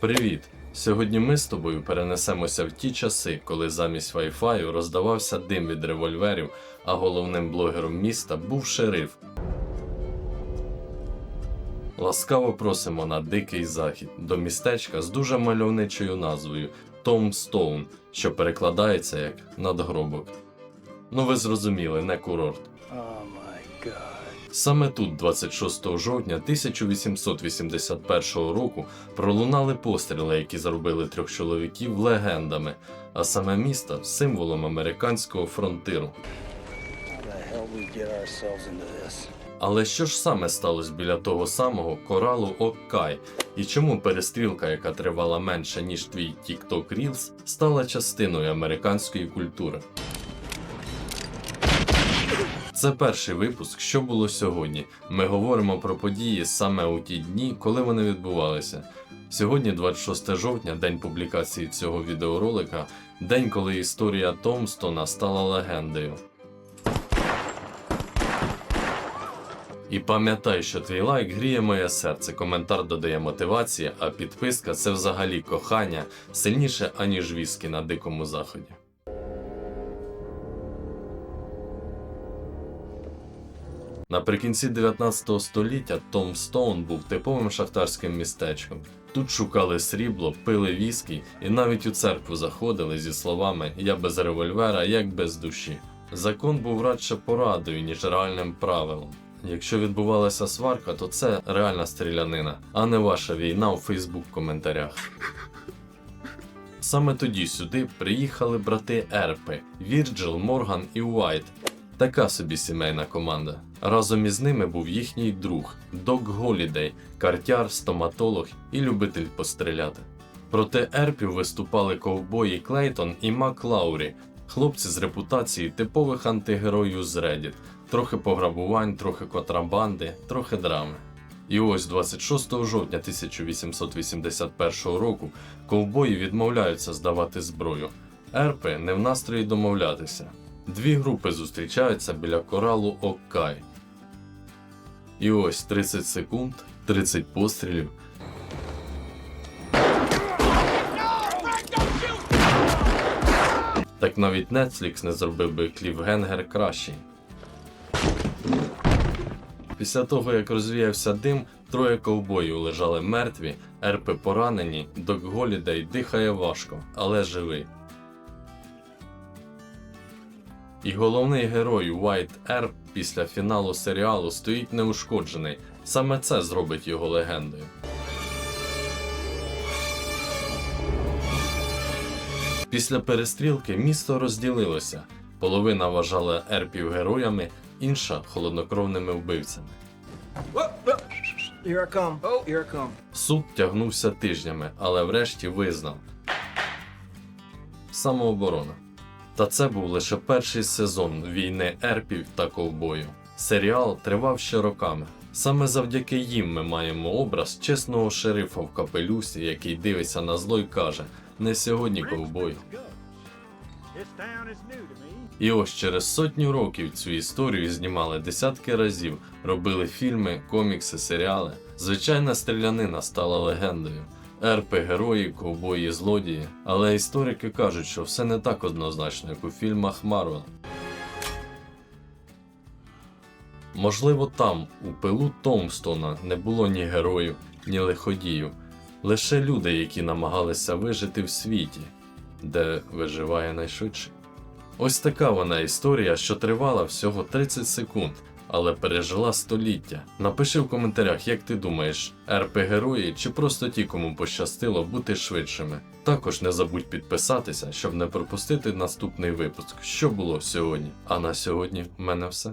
Привіт! Сьогодні ми з тобою перенесемося в ті часи, коли замість Wi-Fi роздавався дим від револьверів, а головним блогером міста був шериф. Ласкаво просимо на Дикий Захід до містечка з дуже мальовничою назвою Томстоун, що перекладається як надгробок. Ну ви зрозуміли, не курорт. Oh my god. Саме тут, 26 жовтня 1881 року, пролунали постріли, які зробили трьох чоловіків легендами, а саме місто символом американського фронтиру. Але що ж саме сталося біля того самого коралу Оккай? І чому перестрілка, яка тривала менше ніж твій TikTok Reels, стала частиною американської культури? Це перший випуск, що було сьогодні. Ми говоримо про події саме у ті дні, коли вони відбувалися. Сьогодні, 26 жовтня, день публікації цього відеоролика, день, коли історія Томстона стала легендою. І пам'ятай, що твій лайк гріє моє серце, коментар додає мотивації, а підписка це взагалі кохання сильніше, аніж віскі на дикому заході. Наприкінці 19 століття Томстоун був типовим шахтарським містечком. Тут шукали срібло, пили віскі і навіть у церкву заходили зі словами Я без револьвера, як без душі. Закон був радше порадою, ніж реальним правилом. Якщо відбувалася сварка, то це реальна стрілянина, а не ваша війна у Фейсбук коментарях. Саме тоді сюди приїхали брати Ерпи Вірджил, Морган і Уайт. Така собі сімейна команда. Разом із ними був їхній друг Дог Голідей, картяр, стоматолог і любитель постріляти. Проти Ерпів виступали ковбої Клейтон і Мак Лаурі, хлопці з репутації типових антигероїв з Reddit. Трохи пограбувань, трохи контрабанди, трохи драми. І ось 26 жовтня 1881 року ковбої відмовляються здавати зброю. Ерпи не в настрої домовлятися. Дві групи зустрічаються біля коралу Оккай. І ось 30 секунд, 30 пострілів. Так навіть Netflix не зробив би кліфгенгер кращий. Після того, як розвіявся дим, троє ковбоїв лежали мертві, ерпи поранені, Док Голідей дихає важко, але живий. І головний герой Уайт Ерп після фіналу серіалу стоїть неушкоджений. Саме це зробить його легендою. Після перестрілки місто розділилося. Половина вважала ерпів героями, інша холоднокровними вбивцями. Here I come. Oh, here I come. Суд тягнувся тижнями, але врешті визнав самооборона. Та це був лише перший сезон війни ерпів та ковбою. Серіал тривав ще роками. Саме завдяки їм ми маємо образ чесного шерифа в капелюсі, який дивиться на зло й каже: не сьогодні me. І ось через сотню років цю історію знімали десятки разів, робили фільми, комікси, серіали. Звичайна стрілянина стала легендою. Ерпи, герої, ковбої, злодії. Але історики кажуть, що все не так однозначно, як у фільмах Марвел. Можливо, там, у пилу Томстона, не було ні героїв, ні лиходіїв, лише люди, які намагалися вижити в світі, де виживає найшвидше. Ось така вона історія, що тривала всього 30 секунд, але пережила століття. Напиши в коментарях, як ти думаєш, РП герої чи просто ті, кому пощастило бути швидшими. Також не забудь підписатися, щоб не пропустити наступний випуск, що було сьогодні. А на сьогодні в мене все.